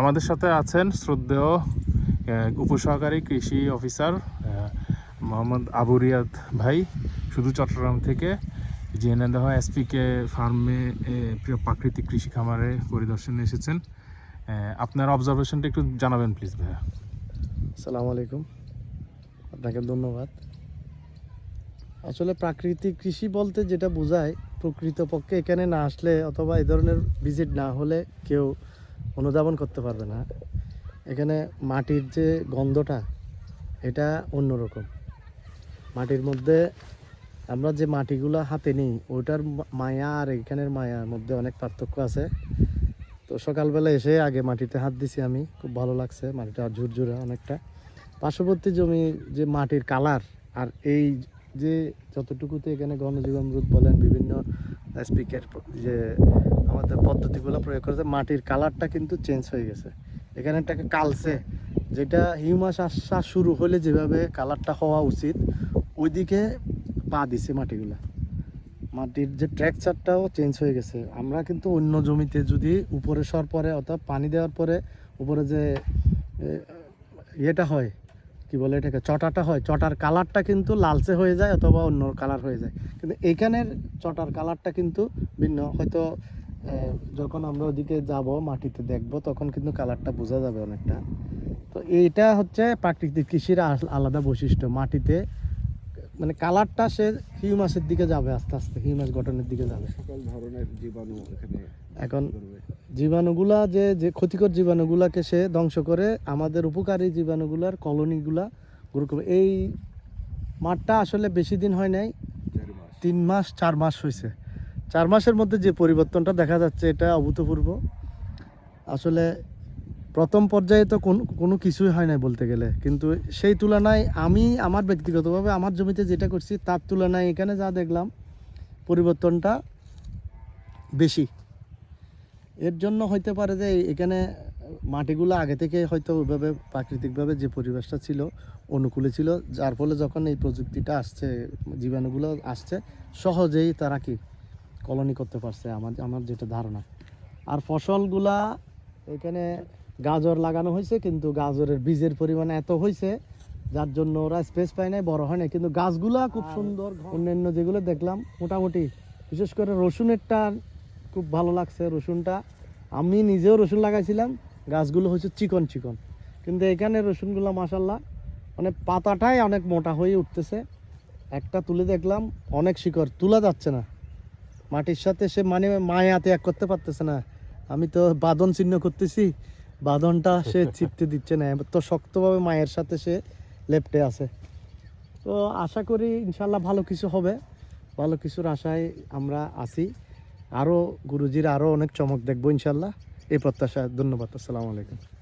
আমাদের সাথে আছেন শ্রদ্ধেয় উপসহকারী কৃষি অফিসার মোহাম্মদ আবু রিয়াদ ভাই, শুধু চট্টগ্রাম থেকে জিএনএদহ এসপিকে ফার্মে প্রাকৃতিক কৃষি খামারে পরিদর্শনে এসেছেন। আপনার অবজারভেশনটা একটু জানাবেন প্লিজ ভাইয়া। সালাম আলাইকুম। আপনাকে ধন্যবাদ। আসলে প্রাকৃতিক কৃষি বলতে যেটা বোঝায়, প্রকৃতপক্ষে এখানে না আসলে অথবা এই ধরনের ভিজিট না হলে কেউ অনুধাবন করতে পারবে না। এখানে মাটির যে গন্ধটা, এটা অন্যরকম। মাটির মধ্যে আমরা যে মাটিগুলো হাতে নিই, ওইটার মায়া আর এখানের মায়ার মধ্যে অনেক পার্থক্য আছে। তো সকালবেলা এসে আগে মাটিতে হাত দিছি আমি, খুব ভালো লাগছে, মাটিটা ঝুরঝুরে অনেকটা। পার্শ্ববর্তী জমি যে মাটির কালার আর এই যে যতটুকুতে এখানে গণজীবনরুদ বলেন বিভিন্ন স্পিকের যে আমাদের পদ্ধতিগুলো প্রয়োগ করেছে মাটির কালারটা কিন্তু চেঞ্জ হয়ে গেছে। এখানে একটা কালসে যেটা হিউমাস আসা শুরু হলে যেভাবে কালারটা হওয়া উচিত, ওইদিকে পা দিছে মাটিগুলা। মাটির যে ট্র্যাকচারটাও চেঞ্জ হয়ে গেছে। আমরা কিন্তু অন্য জমিতে যদি উপরে সর পরে অর্থাৎ পানি দেওয়ার পরে উপরে যে ইয়েটা হয় কি বলে এটাকে? চটাটা হয়। চটার কালারটা কিন্তু লালচে হয়ে যায় অথবা অন্য কালার হয়ে যায়। কিন্তু এইখানের চটার কালারটা কিন্তু ভিন্ন। হয়তো যখন আমরা ওদিকে যাব, মাটিতে দেখব, তখন কিন্তু কালারটা বোঝা যাবে অনেকটা। তো এইটা হচ্ছে প্রাকৃতিক কৃষির আলাদা বৈশিষ্ট্য। মাটিতে মানে কালারটা সে হিউমাসের দিকে যাবে আস্তে আস্তে হিউমাস গঠনের দিকে যাবে। সকল ধরনের জীবাণু এখানে এখন জীবাণুগুলা যে যে ক্ষতিকর জীবাণুগুলাকে সে ধ্বংস করে আমাদের উপকারী জীবাণুগুলার কলোনিগুলা গ্রো করবে এই মাঠটা আসলে বেশি দিন হয় নাই তিন মাস চার মাস হয়েছে চার মাসের মধ্যে যে পরিবর্তনটা দেখা যাচ্ছে এটা অভূতপূর্ব। আসলে প্রথম পর্যায়ে তো কোন কিছুই হয় নাই বলতে গেলে। কিন্তু সেই তুলনায় আমি আমার ব্যক্তিগতভাবে আমার জমিতে যেটা করছি, তার তুলনায় এখানে যা দেখলাম, পরিবর্তনটা বেশি। এর জন্য হইতে পারে যে এখানে মাটিগুলো আগে থেকে হয়তো ওইভাবে প্রাকৃতিকভাবে যে পরিবেশটা ছিল, অনুকূলে ছিল, যার ফলে যখন এই প্রযুক্তিটা আসছে, জীবাণুগুলো আসছে, সহজেই তারা কি কলোনি করতে পারছে, আমার আমার যেটা ধারণা। আর ফসলগুলা এখানে গাজর লাগানো হয়েছে কিন্তু গাজরের বীজের পরিমাণ এত হয়েছে যার জন্য ওরা স্পেস পায় নাই বড় হয় না কিন্তু গাছগুলা খুব সুন্দর অন্যান্য যেগুলো দেখলাম মোটামুটি বিশেষ করে রসুনেরটা খুব ভালো লাগছে রসুনটা। আমি নিজেও রসুন লাগাইছিলাম গাছগুলো হচ্ছে চিকন চিকন। কিন্তু এখানে রসুনগুলো মাসাল্লাহ মানে পাতাটাই অনেক মোটা হয়ে উঠতেছে। একটা তুলে দেখলাম অনেক শিকড় তোলা যাচ্ছে না। মাটির সাথে সে মানে মায়াতে এক করতে পারতেছে না। আমি তো বাদন চিহ্ন করতেছি বাদনটা সে ছিটতে দিচ্ছে না। তো শক্তভাবে মায়ের সাথে সে লেপটে আছে। তো আশা করি ইনশাল্লাহ ভালো কিছু হবে। ভালো কিছুর আশায় আমরা আছি। আরও গুরুজির আরও অনেক চমক দেখব ইনশাল্লাহ। এই প্রত্যাশা ধন্যবাদ। আসসালামু আলাইকুম।